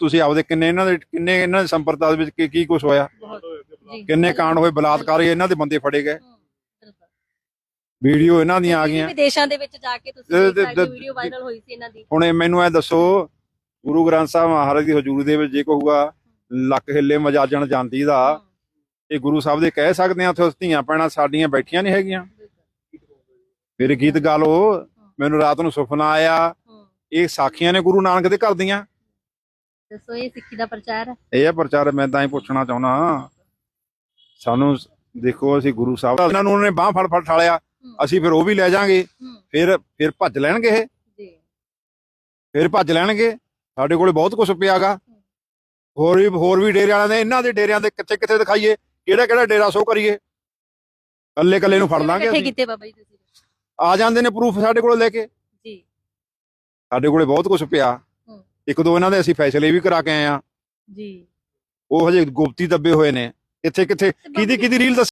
ਤੁਸੀਂ ਆਪਦੇ ਕਿੰਨੇ ਇਹਨਾਂ ਦੇ ਕਿੰਨੇ ਇਹਨਾਂ ਦੇ ਸੰਪਰਦਾਇ ਵਿੱਚ ਕੀ ਕੀ ਕੁਝ ਹੋਇਆ? ਕਿੰਨੇ ਕਾਂਡ ਹੋਏ ਬਲਾਤਕਾਰ ਇਹਨਾਂ ਦੇ ਬੰਦੇ ਫੜੇ ਗਏ। ਵੀਡੀਓ ਇਹਨਾਂ ਦੀਆਂ ਆ ਗਈਆਂ। ਵਿਦੇਸ਼ਾਂ ਦੇ ਵਿੱਚ ਜਾ ਕੇ ਤੁਸੀਂ ਵੀਡੀਓ ਵਾਇਰਲ ਹੋਈ ਸੀ ਇਹਨਾਂ ਦੀ। ਹੁਣ ਮੈਨੂੰ ਇਹ ਦੱਸੋ ਗੁਰੂ ਗ੍ਰੰਥ ਸਾਹਿਬ ਮਹਾਰਾਜ ਦੀ ਹਜ਼ੂਰੀ ਦੇ ਵਿੱਚ ਜੇ ਕਹੂਗਾ ਲੱਕ ਹਿੱਲੇ ਮਜਾਜਣ ਜਾਂਦੀ ਦਾ ਇਹ ਗੁਰੂ ਸਾਹਿਬ ਦੇ ਕਹਿ ਸਕਦੇ ਆ ਉੱਥੇ ਧੀਆਂ ਪੈਣਾ ਸਾਡੀਆਂ ਬੈਠੀਆਂ ਨਹੀਂ ਹੈਗੀਆਂ। ਫਿਰ ਗੀਤ ਗਾ ਲੋ ਮੈਨੂੰ ਰਾਤ ਨੂੰ ਸੁਪਨਾ ਆਇਆ ਇਹ ਸਾਖੀਆਂ ਨੇ ਗੁਰੂ ਨਾਨਕ ਦੇ ਘਰ ਦੀਆਂ। ਦੱਸੋ ਇਹ ਸਿੱਖੀ ਦਾ ਪ੍ਰਚਾਰ ਹੈ? ਇਹ ਆ ਪ੍ਰਚਾਰ ਮੈਂ ਤਾਂ ਹੀ ਪੁੱਛਣਾ ਚਾਹੁੰਦਾ ਸਾਨੂੰ ਦੇਖੋ ਅਸੀਂ ਗੁਰੂ ਸਾਹਿਬ ਇਹਨਾਂ ਨੂੰ ਉਹਨੇ ਬਾਹ ਫੜ ਫੜ ਠਾਲਿਆ। ਅਸੀਂ ਫਿਰ ਉਹ ਵੀ ਲੈ ਜਾਾਂਗੇ। ਫਿਰ ਫਿਰ ਭੱਜ ਲੈਣਗੇ ਇਹ? ਜੀ। ਫਿਰ ਭੱਜ ਲੈਣਗੇ? ਸਾਡੇ ਕੋਲੇ ਬਹੁਤ ਕੁਝ ਪਿਆਗਾ। ਹੋਰ ਵੀ ਹੋਰ ਵੀ ਡੇਰਿਆਂ ਦੇ ਇਹਨਾਂ ਦੇ ਡੇਰਿਆਂ ਦੇ ਕਿੱਥੇ ਕਿੱਥੇ ਦਿਖਾਈਏ? ਕਿਹੜਾ ਕਿਹੜਾ ਡੇਰਾ ਸੋ ਕਰੀਏ? ਕੱਲੇ ਕੱਲੇ ਨੂੰ ਫੜ ਲਾਂਗੇ ਅਸੀਂ। ਕੀਤੇ ਬਾਬਾ ਜੀ ਤੁਸੀਂ? ਆ ਜਾਂਦੇ ਨੇ ਪ੍ਰੂਫ ਸਾਡੇ ਕੋਲ ਲੈ ਕੇ। ਜੀ। ਸਾਡੇ ਕੋਲੇ ਬਹੁਤ ਕੁਝ ਪਿਆ। ਇੱਕ ਦੋ ਇਹਨਾਂ ਦੇ ਅਸੀਂ ਫੈਸਲੇ ਵੀ ਕਰਾ ਕੇ ਆਏ ਆ ਜੀ। ਉਹ ਹਜੇ ਗੁਪਤੀ ਦੱਬੇ ਹੋਏ ਨੇ। ਕਿੱਥੇ? ਕਿੱਥੇ ਕਿਹਦੀ ਕਿਹਦੀ ਰੀਲ ਦੱਸ